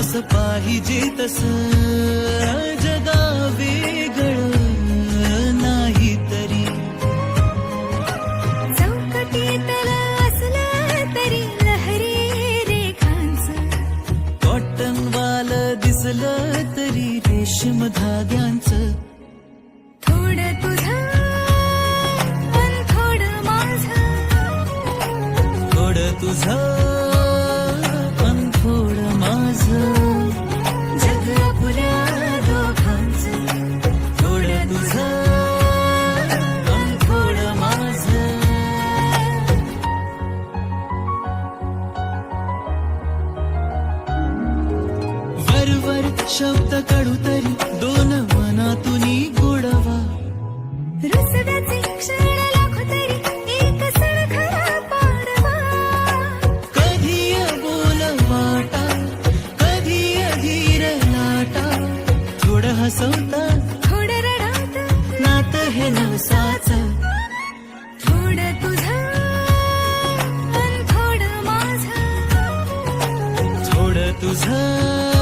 जस पाहिजे तस जगा वेगळ नाही तरी. तरी लहरी रेखांचं. कॉटन वाल दिसलं तरी रेशीम धाग्यांचं. थोडं तुझं पण थोडं माझं. थोडं तुझं शब्द काढू तरी दोन मनातून गोडवा. कधी बोल वाटा कधी धीर लाटा. थोडं हसवता थोडं रडात नात हे नवसाचं. थोडं तुझं पण थोडं माझं. थोडं तुझं